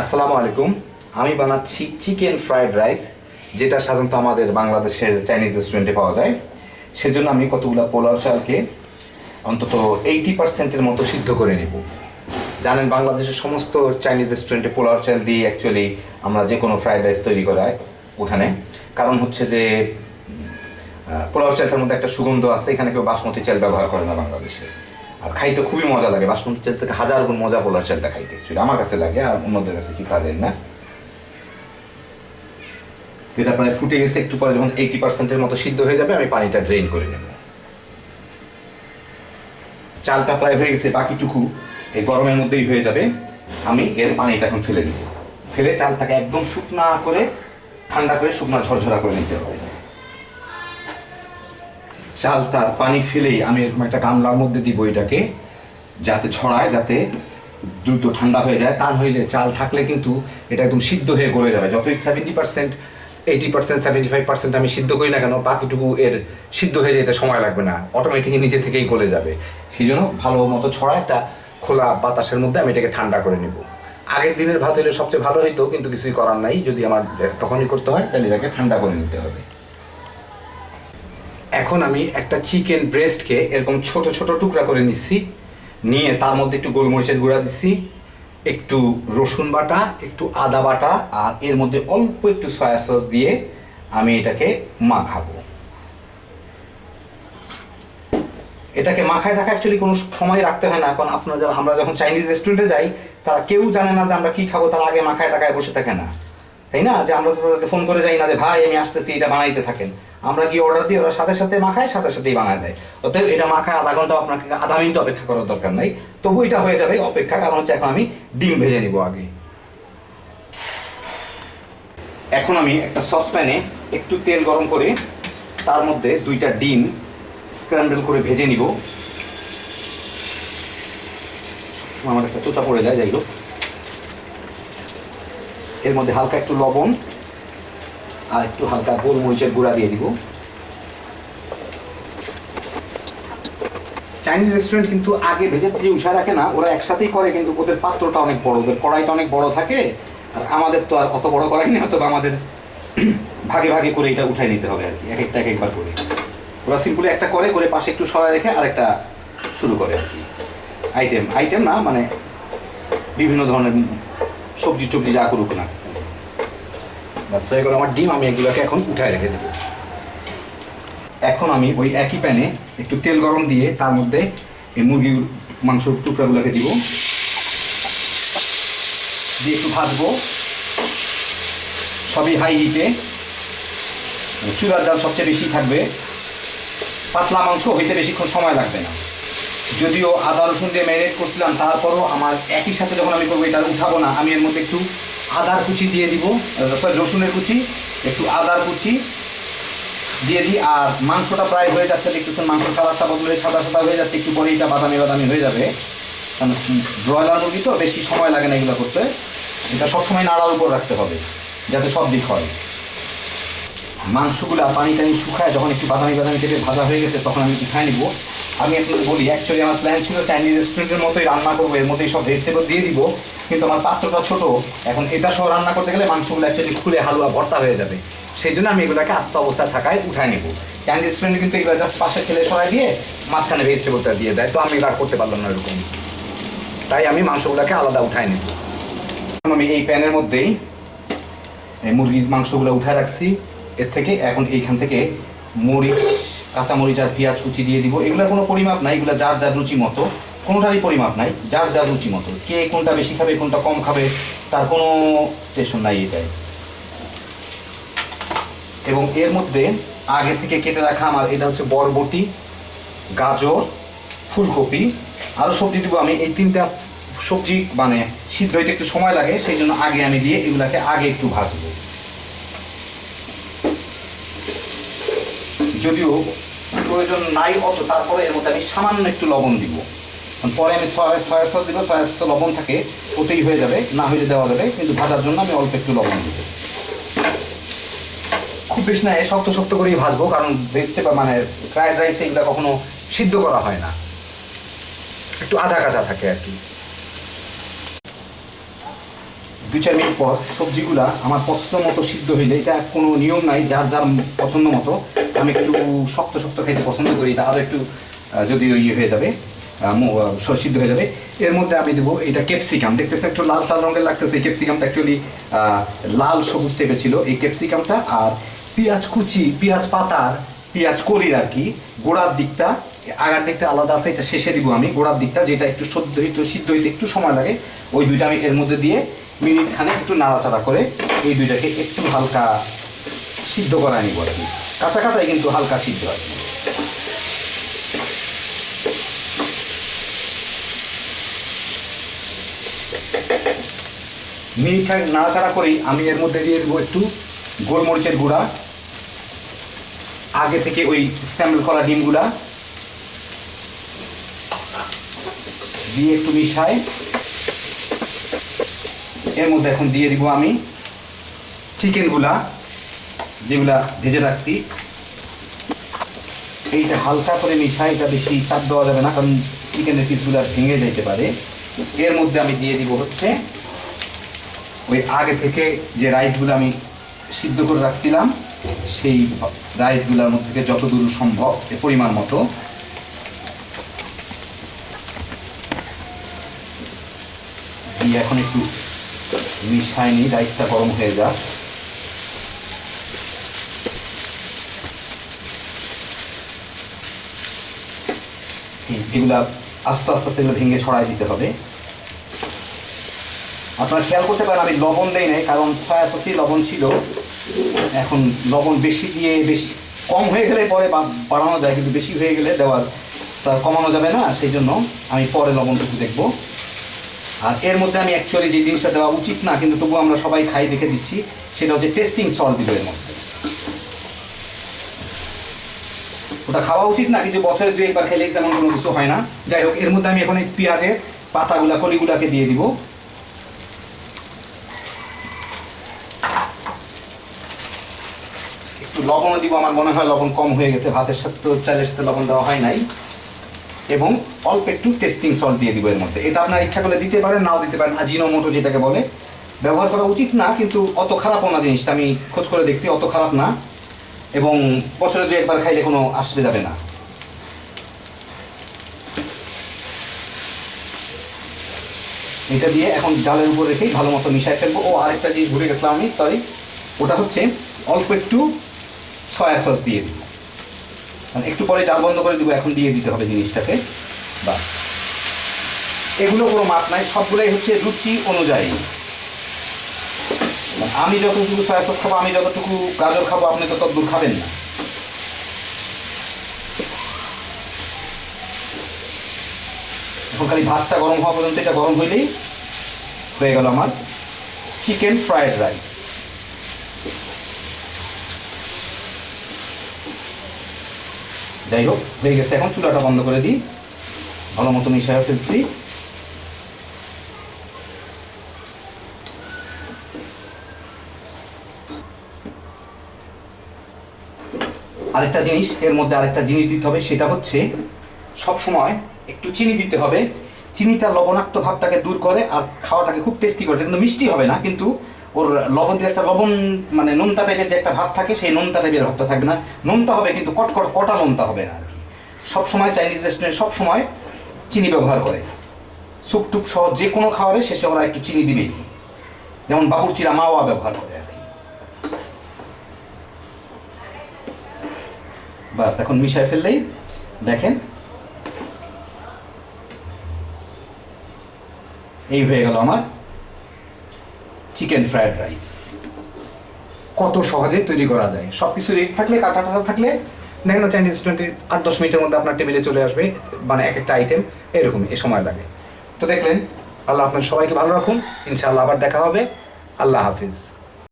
আসসালামু আলাইকুম। আমি বানাচ্ছি চিকেন ফ্রাইড রাইস, যেটা সাধারণত আমাদের বাংলাদেশের চাইনিজ রেস্টুরেন্টে পাওয়া যায়। সেজন্য আমি কতগুলো পোলাও চালকে অন্তত এইটি পার্সেন্টের মতো সিদ্ধ করে নেব। জানেন, বাংলাদেশের সমস্ত চাইনিজ রেস্টুরেন্টে পোলাও চাল দিয়ে অ্যাকচুয়ালি আমরা যে কোনো ফ্রাইড রাইস তৈরি করাই ওখানে। কারণ হচ্ছে যে পোলাও চালটার মধ্যে একটা সুগন্ধ আছে, এখানে কেউ বাসমতি চাল ব্যবহার করে না বাংলাদেশে। আর খাইতে খুবই মজা লাগে। বাসমতি চাল থেকে হাজার গুণ মজা পোলাও চালটা খাইতে। অ্যাকচুয়ালি আমার কাছে লাগে, আর অন্যদের কাছে কি তা না। এটা প্রায় ফুটে গেছে, একটু পরে যখন এইটি পার্সেন্টের মতো সিদ্ধ হয়ে যাবে, আমি পানিটা ড্রেন করে নেব। চালটা প্রায় হয়ে গেছে, বাকিটুকু এই গরমের মধ্যেই হয়ে যাবে। আমি এর পানিটা এখন ফেলে দিব। ফেলে চালটাকে একদম শুকনা করে, ঠান্ডা করে শুকনা ঝরঝরা করে নিতে হবে। চালটার পানি ফেলেই আমি এরকম একটা গামলার মধ্যে দিব এটাকে, যাতে ছড়ায়, যাতে দ্রুত ঠান্ডা হয়ে যায়। তা নইলে চাল থাকলে কিন্তু এটা একদম সিদ্ধ হয়ে গলে যাবে। যতই seventy percent eighty percent seventy five percent আমি সিদ্ধ করি না কেন, বাকিটুকু এর সিদ্ধ হয়ে যেতে সময় লাগবে না। অটোমেটিকলি নিজে থেকেই গলে যাবে। সেই জন্য ভালো মতো ছড়া একটা খোলা বাতাসের মধ্যে আমি এটাকে ঠান্ডা করে নেব। আগের দিনের ভাত হলে সবচেয়ে ভালো হইতো, কিন্তু কিছুই করার নাই। যদি আমার, তখনই করতে হয়, তাহলে এটাকে ঠান্ডা করে নিতে হবে। এখন আমি একটা চিকেন ব্রেস্টকে এরকম ছোট ছোট টুকরা করে নিচ্ছি নিয়ে তার মধ্যে একটু গোলমরিচের গুঁড়া দিচ্ছি একটু রসুন বাটা, একটু আদা বাটা, আর এর মধ্যে অল্প একটু সয়া সস দিয়ে আমি এটাকে মাখাবো। এটাকে মাখায় রাখা অ্যাকচুয়ালি কোনো সময় রাখতে হয় না, কারণ আপনারা যারা, আমরা যখন চাইনিজ রেস্টুরেন্টে যাই, তারা কেউ জানে না যে আমরা কি খাব, তারা আগে মাখায় টাকায় বসে থাকে না। তাই না? যে আমরা তো তাদেরকে ফোন করে যাই না যে, ভাই, আমি আসতেছি, এটা বানাইতে থাকেন। আমরা কি অর্ডার দিই? ওরা সাথে সাথে মাখায়, সাথে সাথেই বানায় দেয়। অতএব এটা মাখায় আধা ঘণ্টা আপনাকে আধা মিনিট অপেক্ষা করার দরকার নাই। তবু এটা হয়ে যাবে অপেক্ষা কারণ হচ্ছে এখন আমি ডিম ভেজে নিব আগে। এখন আমি একটা সসপ্যানে একটু তেল গরম করে তার মধ্যে দুইটা ডিম স্ক্র্যাম্বল করে ভেজে নিব। আমার একটা চোচা পড়ে যায়, যাই হোক। এর মধ্যে হালকা একটু লবণ আর একটু হালকা গোলমরিচের গুঁড়া দিয়ে দিব। চাইনিজ রেস্টুরেন্ট কিন্তু আগে ভেজে উষা রাখে না, ওরা একসাথেই করে, কিন্তু ওদের পাত্রটা অনেক বড়, ওদের কড়াইটা অনেক বড় থাকে, আর আমাদের তো আর অত বড় কড়াই নেই, অথবা আমাদের ভাগে ভাগে করে এটা উঠাই নিতে হবে আর কি, এক একটা এক একবার করে। ওরা সিম্পলি একটা করে করে পাশে একটু সরাই রেখে আরেকটা শুরু করে আর কি। আইটেম আইটেম না মানে বিভিন্ন ধরনের সবজি টবজি যা করুক না বাস হয়ে গেল আমার ডিম, আমি এগুলোকে এখন উঠায় রেখে দেবো। এখন আমি ওই একই প্যানে একটু তেল গরম দিয়ে তার মধ্যে এই মুরগির মাংসর টুকরাগুলোকে দিব। দিয়ে একটু ভাজবো। সবই হাই হিটে চুলার জাল সবচেয়ে বেশি থাকবে। পাতলা মাংস হইতে বেশিক্ষণ সময় লাগবে না। যদিও আদা রসুন দিয়ে ম্যারিনেট করছিলাম, তারপরও আমার একই সাথে যখন আমি করব এটা উঠাবো না, আমি এর মধ্যে একটু আদার কুচি দিয়ে দিব। রসুনের কুচি, একটু আদার কুচি দিয়ে দিই। আর মাংসটা প্রায় হয়ে যাচ্ছে একটু মাংসের কালারটা বদলে সাদা সাদা হয়ে যাচ্ছে, একটু পরে এটা বাদামি বাদামি হয়ে যাবে। কারণ ব্রয়লার মুরগি তো বেশি সময় লাগে না এগুলো করতে। এটা সবসময় নাড়ার উপর রাখতে হবে, যাতে সব দিক হয়। মাংসগুলো পানি টানি শুকায় যখন একটু বাদামি বাদামি থেকে ভাজা হয়ে গেছে, তখন আমি উঠায় নিব। আমি একটু বলি অ্যাকচুয়ালি আমার প্ল্যান ছিল চাইনিজ রেস্টুরেন্টের মতোই রান্না করব, এর মধ্যেই সব ভেজিটেবল দিয়ে দিব। কিন্তু আমার পাত্রটা ছোট, এখন এটা সহ রান্না করতে গেলে মাংসগুলো অ্যাকচুয়ালি খুলে হালুয়া ভর্তা হয়ে যাবে। সেই জন্য আমি এগুলোকে আস্তে অবস্থায় থাকায় উঠায় নেব। চাইনিজ রেস্টুরেন্টে কিন্তু এগুলো জাস্ট পাশে ছেলে সরাই দিয়ে মাঝখানে ভেজিটেবলটা দিয়ে দেয়, তো আমি এটা করতে পারলাম না এরকম। তাই আমি মাংসগুলোকে আলাদা উঠায় নেব। আমি এই প্যানের মধ্যেই মুরগির মাংসগুলো উঠায় রাখছি। এর থেকে এখন এইখান থেকে মরিচ, কাঁচামরিচ আর পেঁয়াজ কুচি দিয়ে দিব। এগুলোর কোনো পরিমাপ নাই, এগুলো যার যার রুচি মতো। কোনোটারই পরিমাপ নাই, যার যার রুচি মতো। কে কোনটা বেশি খাবে, কোনটা কম খাবে, তার কোনো স্টেশন নাই এটাই। এবং এর মধ্যে আগে থেকে কেটে রাখা আমার, এটা হচ্ছে বরবটি, গাজর, ফুলকপি আরও সবজি দিব আমি। এই তিনটা সবজি মানে সিদ্ধ হইতে একটু সময় লাগে, সেই জন্য আগে আমি দিয়ে এগুলাকে আগে একটু ভাজবো। যদিও প্রয়োজন নাই অত, তারপরে এর মধ্যে আমি সামান্য একটু লবণ দিব। পরে আমি সয়া সয়া সস দিব সয়া সস লবণ থাকে ওতেই হয়ে যাবে না হইলে দেওয়া যাবে কিন্তু ভাজার জন্য আমি অল্প একটু লবণ দিব। খুব বেশি না শক্ত শক্ত করেই ভাজবো কারণ ভেজিটেবল মানে ফ্রাইড রাইসে এগুলো কখনো সিদ্ধ করা হয় না। একটু আধা কাঁচা থাকে আর কি। দুই চার মিনিট পর সবজিগুলা আমার পছন্দ মতো সিদ্ধ হইলে এটা কোনো নিয়ম নাই যার যার পছন্দ মতো আমি একটু শক্ত শক্ত খাইতে পছন্দ করি এটা আরও একটু যদি ইয়ে হয়ে যাবে। সিদ্ধ হয়ে যাবে। এর মধ্যে আমি দেবো এটা ক্যাপসিকাম দেখতেছে একটু লাল লাল রঙের লাগতেছে। এই ক্যাপসিকামটা অ্যাকচুয়ালি লাল সবুজ টাইপের ছিল এই ক্যাপসিকামটা আর পেঁয়াজ কুচি, পেঁয়াজ পাতার, পেঁয়াজ কলির আর কি গোড়ার দিকটা, আগার দিকটা আলাদা আছে, এটা শেষে দিব আমি গোড়ার দিকটা, যেটা একটু সদ্য হইতে, সিদ্ধ হইতে একটু সময় লাগে। ওই দুইটা আমি এর মধ্যে দিয়ে মিনিট খানে একটু নাড়াচাড়া করে এই দুইটাকে একটু হালকা সিদ্ধ করা নিব আর কি। কাঁচা কাঁচাই কিন্তু হালকা সিদ্ধ আর মিনিট নাড়াচাড়া করেই আমি এর মধ্যে দিয়ে দেবো একটু গোলমরিচের গুঁড়া। আগে থেকে ওই স্ক্যাম্বল করা ডিমগুলা দিয়ে একটু মিশাই। এর মধ্যে এখন দিয়ে দিব আমি চিকেনগুলা যেগুলা ভেজে রাখছি। এইটা হালকা করে মিশাই, এটা বেশি চাপ দেওয়া যাবে না, কারণ চিকেনের পিসগুলা ভেঙে যেতে পারে। এর মধ্যে আমি দিয়ে দিব হচ্ছে ওই আগে থেকে যে রাইসগুলো আমি সিদ্ধ করে রাখছিলাম, সেই রাইসগুলোর মধ্যে থেকে যতদূর সম্ভব পরিমাণ মতো দিয়ে এখন একটু মিশাইনি রাইসটা গরম হয়ে যাক। এগুলা আস্তে আস্তে সেগুলো ভেঙে ছড়াই দিতে হবে। আপনারা খেয়াল করতে পারেন, আমি লবণ দেই নাই, কারণ সয়া সসি লবণ ছিল। এখন লবণ বেশি দিয়ে বেশি কম হয়ে গেলে পরে বাড়ানো যায়, কিন্তু বেশি হয়ে গেলে দেওয়ার তা কমানো যাবে না, সেই জন্য আমি পরে লবণটুকু দেখব। আর এর মধ্যে আমি অ্যাকচুয়ালি যে জিনিসটা দেওয়া উচিত না, কিন্তু তবুও আমরা সবাই খাই দেখে দিচ্ছি, সেটা হচ্ছে টেস্টিং সল্ট দিব এর মধ্যে। ওটা খাওয়া উচিত না, কিন্তু বছরে দুই একবার খেলে তেমন কোনো কিছু হয় না। যাই হোক, এর মধ্যে আমি এখন এই পেঁয়াজের পাতাগুলা, কলিগুলাকে দিয়ে দিব। একটু লবণও দিব, আমার মনে হয় লবণ কম হয়ে গেছে, ভাতের সাথে তো চালের সাথে লবণ দেওয়া হয় নাই। এবং অল্প একটু টেস্টিং সল্ট দিয়ে দিব এর মধ্যে। এটা আপনার ইচ্ছা করলে দিতে পারেন, নাও দিতে পারেন, আজিনো মোটো যেটাকে বলে। ব্যবহার করা উচিত না, কিন্তু অত খারাপও না জিনিসটা, আমি খোঁজ করে দেখছি, অত খারাপ না। এবং বছরে দু একবার খাইলে কোনো আসবে যাবে না। এটা দিয়ে এখন জালের উপর রেখেই ভালো মতো মিশাই ফেলব। ও আরেকটা জিনিস ভুলে গেছিলাম আমি সরি ওটা হচ্ছে অল্প একটু সয়া সস দিয়ে দিব। মানে একটু পরে জাল বন্ধ করে দিব, এখন দিয়ে দিতে হবে জিনিসটাকে। বাস। এগুলো কোনো মাপ নাই, সবগুলোই হচ্ছে রুচি অনুযায়ী। মানে আমি যতটুকু সয়া সস খাব, আমি যতটুকু গাজর খাব, আপনি তো ততদূর খাবেন না। এখন খালি ভাতটা গরম হওয়া পর্যন্ত, এটা গরম হইলেই হয়ে গেল আমার চিকেন ফ্রায়েড রাইস। যাই হোক, হয়ে গেছে। এখন চুলাটা বন্ধ করে দিই। ভালো মতো মিশিয়ে ফেলছি। আরেকটা জিনিস, এর মধ্যে আরেকটা জিনিস দিতে হবে, সেটা হচ্ছে সব সময় একটু চিনি দিতে হবে। চিনিটা লবণাক্ত ভাবটাকে দূর করে আর খাওয়াটাকে খুব টেস্টি করে। কিন্তু মিষ্টি হবে না, কিন্তু ওর লবণ দিয়ে একটা লবণ মানে নুনতা টাইপের যে একটা ভাব থাকে, সেই নোনতা টাইপের ভাবটা থাকবে না। নুনতা হবে কিন্তু কট কট নোনতা হবে না আর কি। সবসময় চাইনিজ রেস্টুরেন্ট সবসময় চিনি ব্যবহার করে। স্যুপ টুপ সহ যে কোনো খাবারে শেষে ওরা একটু চিনি দিবেই। যেমন বাবুরচিরা মাওয়া ব্যবহার করে আর কি। বাস, এখন মিশাই ফেললেই দেখেন। এই হয়ে গেল আমার চিকেন ফ্রায়েড রাইস। কত সহজে তৈরি করা যায়। সব কিছু রেডি থাকলে কাটা টাটা থাকলে, দেখেন চাইনিজ রেস্টুরেন্টে আট দশ মিনিটের মধ্যে আপনার টেবিলে চলে আসবে মানে এক একটা আইটেম এরকমই, এ সময় লাগে। তো দেখলেন, আল্লাহ আপনার সবাইকে ভালো রাখুন, ইনশাআল্লাহ আবার দেখা হবে। আল্লাহ হাফিজ।